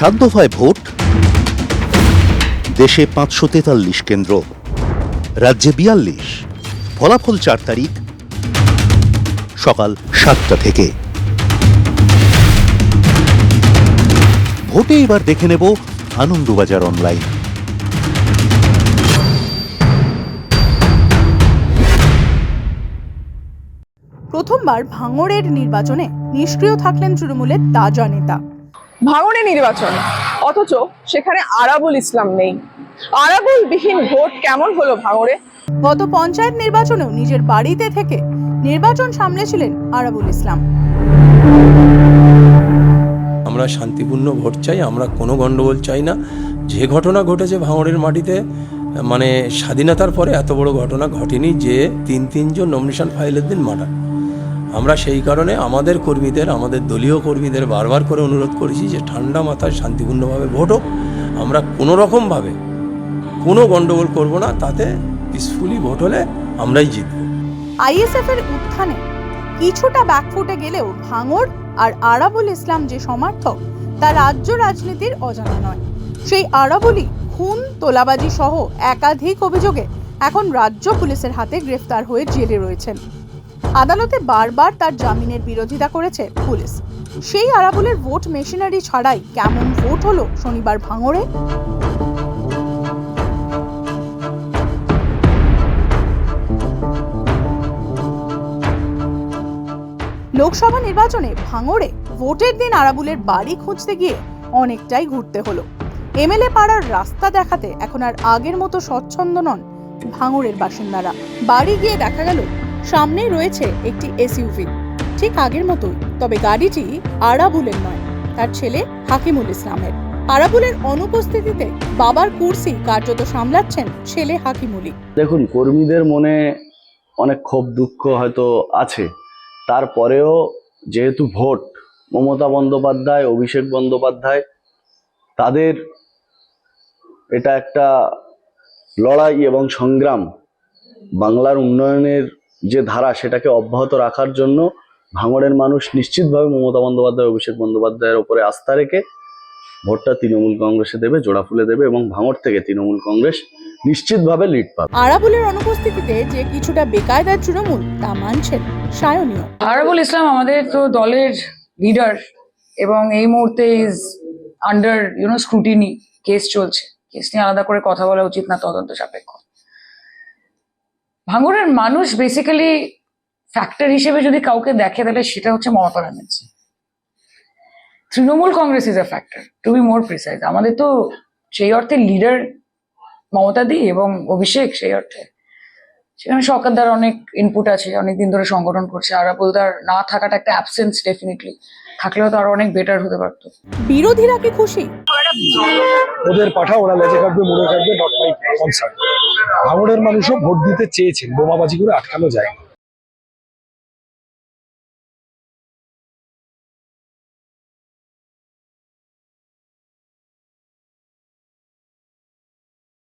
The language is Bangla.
সাত দফায় ভোট। দেশে পাঁচশো তেতাল্লিশ কেন্দ্র। রাজ্যে বিয়াল্লিশ। ফলাফল চার তারিখ, সকাল সাতটা থেকে। ভোটে এবার দেখে নেব আনন্দবাজার অনলাইন। প্রথমবার ভাঙড়ের নির্বাচনে নিষ্ক্রিয় থাকলেন তৃণমূলের তাজা নেতা। ভাঙড়ে নির্বাচন। অথচ সেখানে আরাবুল ইসলাম নেই। আরাবুল বিহীন ভোট কেমন হলো ভাঙড়ে গত পঞ্চায়েত নির্বাচনেও নিজের বাড়িতে থেকে নির্বাচন সামলেছিলেন আরাবুল ইসলাম। আমরা শান্তিপূর্ণ ভোট চাই আমরা কোনো গণ্ডগোল চাই না। যে ঘটনা ঘটেছে ভাঙড়ের মাটিতে মানে স্বাধীনতার পরে এত বড় ঘটনা ঘটেনি যে তিন তিনজন নমিনেশন ফাইলের দিন মার্ডার। আমরা সেই কারণে আমাদের কর্মীদের, আমাদের দলীয় কর্মীদের বারবার করে অনুরোধ করেছি যে ঠান্ডা মাথায় শান্তিপূর্ণভাবে ভোট হোক। আমরা কোনো রকমভাবে কোনো গণ্ডগোল করব না, তাতে পিসফুলি ভোট হলে আমরাই জিতব। আইএসএফ এর উত্থানে কিছুটা ব্যাকফুটে গেলেও ভাঙর আর আরাবুল ইসলাম যে সমর্থক, তা রাজ্য রাজনীতির অজানা নয়। সেই আরাবুলই খুন, তোলাবাজি সহ একাধিক অভিযোগে এখন রাজ্য পুলিশের হাতে গ্রেফতার হয়ে জেলে রয়েছেন। আদালতে বারবার তার জামিনের বিরোধিতা করেছে পুলিশ। সেই আরাবুলের ভোট মেশিনারি ছাড়াই কেমন ভোট হলো শনিবার ভাঙড়ে? লোকসভা নির্বাচনে ভাঙড়ে ভোটের দিন আরাবুলের বাড়ি খুঁজতে গিয়ে অনেকটাই ঘুরতে হলো। এমএলএ পাড়ার রাস্তা দেখাতে এখন আর আগের মতো স্বচ্ছন্দ নন ভাঙড়ের বাসিন্দারা। বাড়ি গিয়ে দেখা গেল সামনেই রয়েছে একটি এসইউভি ঠিক আগের মতোই, তবে গাড়িটি আরাবুলের নয়, তার ছেলে হাকিমুল ইসলামের। আরাবুলের অনুপস্থিতিতে বাবার কুর্সি কার্যত সামলাচ্ছেন ছেলে হাকিমুলি দেখুন, কর্মীদের মনে অনেক ক্ষোভ, দুঃখ হয়তো আছে। তারপরেও যেহেতু ভোট, মমতা বন্দ্যোপাধ্যায়, অভিষেক বন্দ্যোপাধ্যায়, তাদের এটা একটা লড়াই এবং সংগ্রাম বাংলার উন্নয়নের যে ধারা সেটাকে অব্যাহত রাখার জন্য ভাঙড়ের মানুষ নিশ্চিতভাবে মমতা বন্দ্যোপাধ্যায় অভিষেক বন্দ্যোপাধ্যায়ের ওপরে আস্থা রেখে ভোটটা তৃণমূল কংগ্রেসে দেবে জোড়া ফুলে দেবে এবং ভাঙড় থেকে তৃণমূল কংগ্রেস নিশ্চিতভাবে লিড পাবে। আরাবুলের অনুপস্থিতিতে যে কিছুটা বেকায়দার তৃণমূল তা মানছেন সায়নীয়। আরাবুল ইসলাম আমাদের তো দলের লিডার এবং এই মুহূর্তে is under you know scrutiny case চলছে। কেস নিয়ে আলাদা করে কথা বলা উচিত না তদন্ত সাপেক্ষ। ভাঙড়ের মানুষ বেসিক্যালি ফ্যাক্টর হিসেবে যদি কাউকে দেখে তাহলে সেটা হচ্ছে Mamata Banerjee. Trinamool Congress is a factor to be more precise আমাদের তো সেই অর্থে লিডার মমতা দি এবং অভিষেক সেই অর্থে। সেখানে সরকার সরকারদার অনেক ইনপুট আছে অনেকদিন ধরে সংগঠন করছে। আর বলদার না থাকাটা একটা অ্যাবসেন্স ডেফিনেটলি থাকলেও তো আরও অনেক বেটার হতে পারতো। বিরোধীরা কি খুশি? ওদের পাঠা ওরা লেজে কাটবে মুড়ে কাটবে নট মাই কনসার্ন ভাঙড়ের মানুষও ভোট দিতে চেয়েছেন বোমাবাজি করে আটকানো যায়।